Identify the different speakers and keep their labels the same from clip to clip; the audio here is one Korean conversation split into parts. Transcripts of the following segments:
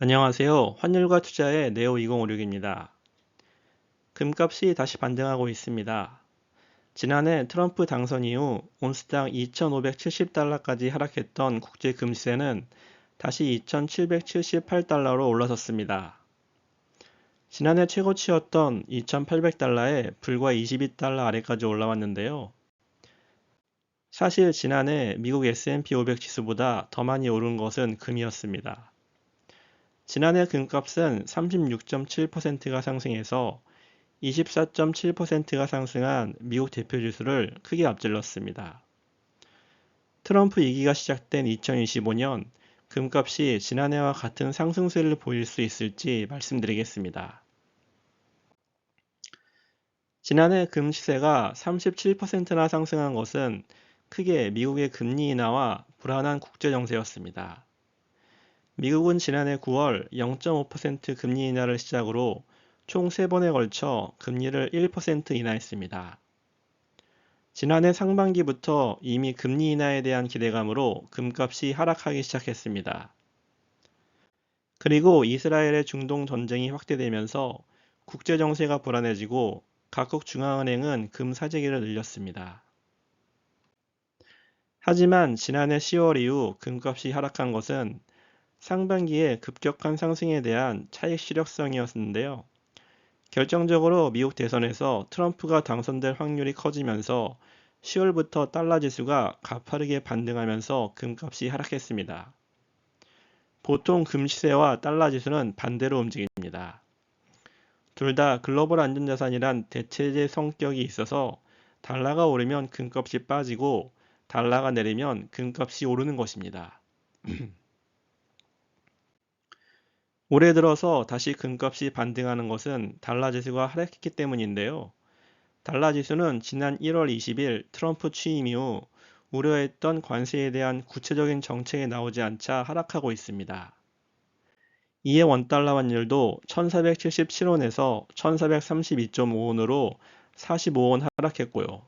Speaker 1: 안녕하세요. 환율과 투자의 네오 2056입니다. 금값이 다시 반등하고 있습니다. 지난해 트럼프 당선 이후 온스당 2,570달러까지 하락했던 국제 금시세는 다시 2,778달러로 올라섰습니다. 지난해 최고치였던 2,800달러에 불과 22달러 아래까지 올라왔는데요. 사실 지난해 미국 S&P 500 지수보다 더 많이 오른 것은 금이었습니다. 지난해 금값은 36.7%가 상승해서 24.7%가 상승한 미국 대표 지수를 크게 앞질렀습니다. 트럼프 2기가 시작된 2025년 금값이 지난해와 같은 상승세를 보일 수 있을지 말씀드리겠습니다. 지난해 금 시세가 37%나 상승한 것은 크게 미국의 금리 인하와 불안한 국제 정세였습니다. 미국은 지난해 9월 0.5% 금리 인하를 시작으로 총 3번에 걸쳐 금리를 1% 인하했습니다. 지난해 상반기부터 이미 금리 인하에 대한 기대감으로 금값이 하락하기 시작했습니다. 그리고 이스라엘의 중동 전쟁이 확대되면서 국제 정세가 불안해지고 각국 중앙은행은 금 사재기를 늘렸습니다. 하지만 지난해 10월 이후 금값이 하락한 것은 상반기에 급격한 상승에 대한 차익 실효성이었는데요. 결정적으로 미국 대선에서 트럼프가 당선될 확률이 커지면서 10월부터 달러 지수가 가파르게 반등하면서 금값이 하락했습니다. 보통 금 시세와 달러 지수는 반대로 움직입니다. 둘 다 글로벌 안전자산이란 대체제 성격이 있어서 달러가 오르면 금값이 빠지고 달러가 내리면 금값이 오르는 것입니다. 올해 들어서 다시 금값이 반등하는 것은 달러 지수가 하락했기 때문인데요. 달러 지수는 지난 1월 20일 트럼프 취임 이후 우려했던 관세에 대한 구체적인 정책이 나오지 않자 하락하고 있습니다. 이에 원달러 환율도 1477원에서 1432.5원으로 45원 하락했고요.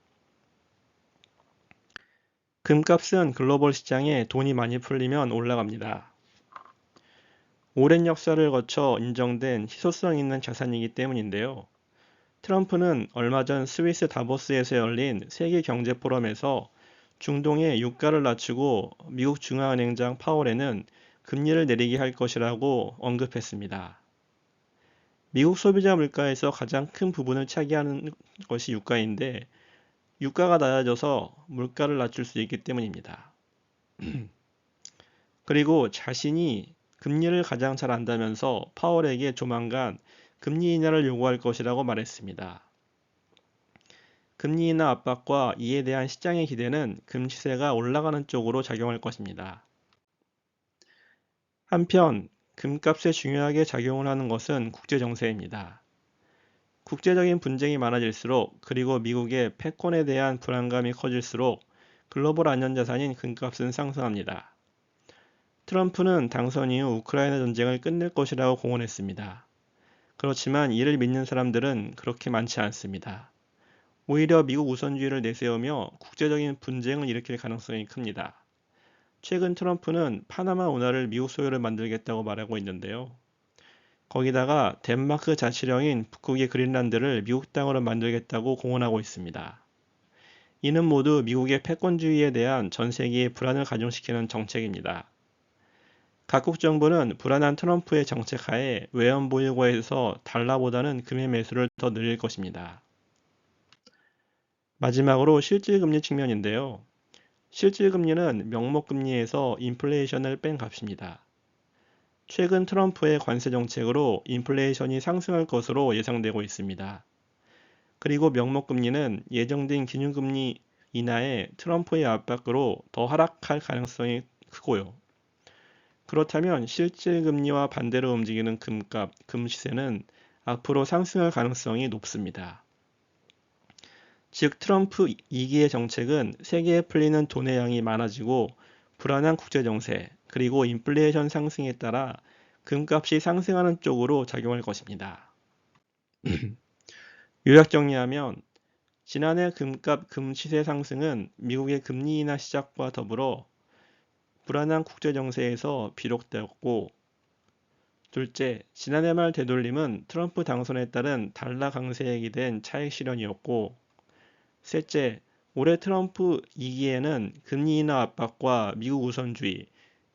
Speaker 1: 금값은 글로벌 시장에 돈이 많이 풀리면 올라갑니다. 오랜 역사를 거쳐 인정된 희소성 있는 자산이기 때문인데요. 트럼프는 얼마 전 스위스 다보스에서 열린 세계 경제 포럼에서 중동의 유가를 낮추고 미국 중앙은행장 파월에는 금리를 내리게 할 것이라고 언급했습니다. 미국 소비자 물가에서 가장 큰 부분을 차지하는 것이 유가인데 유가가 낮아져서 물가를 낮출 수 있기 때문입니다. 그리고 자신이 금리를 가장 잘 안다면서 파월에게 조만간 금리 인하를 요구할 것이라고 말했습니다. 금리 인하 압박과 이에 대한 시장의 기대는 금 시세가 올라가는 쪽으로 작용할 것입니다. 한편 금값에 중요하게 작용을 하는 것은 국제 정세입니다. 국제적인 분쟁이 많아질수록 그리고 미국의 패권에 대한 불안감이 커질수록 글로벌 안전자산인 금값은 상승합니다. 트럼프는 당선 이후 우크라이나 전쟁을 끝낼 것이라고 공언했습니다. 그렇지만 이를 믿는 사람들은 그렇게 많지 않습니다. 오히려 미국 우선주의를 내세우며 국제적인 분쟁을 일으킬 가능성이 큽니다. 최근 트럼프는 파나마 운하를 미국 소유를 만들겠다고 말하고 있는데요. 거기다가 덴마크 자치령인 북극의 그린란드를 미국 땅으로 만들겠다고 공언하고 있습니다. 이는 모두 미국의 패권주의에 대한 전 세계의 불안을 가중시키는 정책입니다. 각국 정부는 불안한 트럼프의 정책 하에 외환 보유고에서 달러보다는 금의 매수를 더 늘릴 것입니다. 마지막으로 실질금리 측면인데요. 실질금리는 명목금리에서 인플레이션을 뺀 값입니다. 최근 트럼프의 관세 정책으로 인플레이션이 상승할 것으로 예상되고 있습니다. 그리고 명목금리는 예정된 기준금리 인하에 트럼프의 압박으로 더 하락할 가능성이 크고요. 그렇다면 실질 금리와 반대로 움직이는 금값, 금시세는 앞으로 상승할 가능성이 높습니다. 즉 트럼프 2기의 정책은 세계에 풀리는 돈의 양이 많아지고 불안한 국제 정세 그리고 인플레이션 상승에 따라 금값이 상승하는 쪽으로 작용할 것입니다. 요약 정리하면 지난해 금값 금시세 상승은 미국의 금리 인하 시작과 더불어 불안한 국제 정세에서 비롯되었고 둘째, 지난해 말 되돌림은 트럼프 당선에 따른 달러 강세에 기댄 차익 실현이었고, 셋째, 올해 트럼프 2기에는 금리 인하 압박과 미국 우선주의,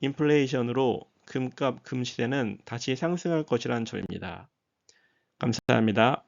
Speaker 1: 인플레이션으로 금값, 금시세는 다시 상승할 것이란 점입니다. 감사합니다.